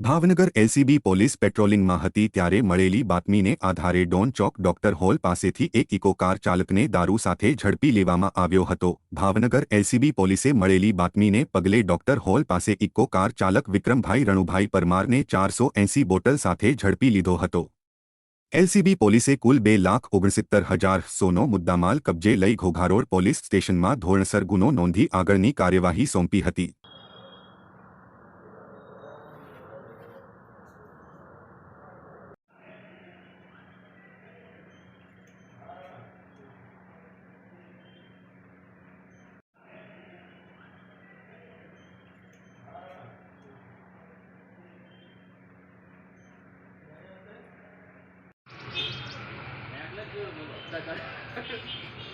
Bhavnagar LCB police પેટ્રોલિંગમાં હતી ત્યારે મળેલી બાતમીને આધારે ડોન ચોક ડોક્ટર હોલ પાસેથી એક ઇકો કાર ચાલકને દારૂ સાથે ઝડપી લેવામાં આવ્યો હતો. ભાવનગર એલસીબી પોલીસે મળેલી બાતમીને પગલે ડોક્ટર હોલ પાસે ઇકો કાર ચાલક વિક્રમભાઈ રણુભાઈ પરમારને ચારસો એંસી બોટલ સાથે ઝડપી લીધો હતો. એલસીબી પોલીસે કુલ બે લાખ ઓગણસિત્તર હજાર સોનો મુદ્દામાલ કબજે લઈ ઘોઘારોડ પોલીસ સ્ટેશનમાં ધોરણસર ગુનો નોંધી આગળની કાર્યવાહી સોંપી હતી. だから。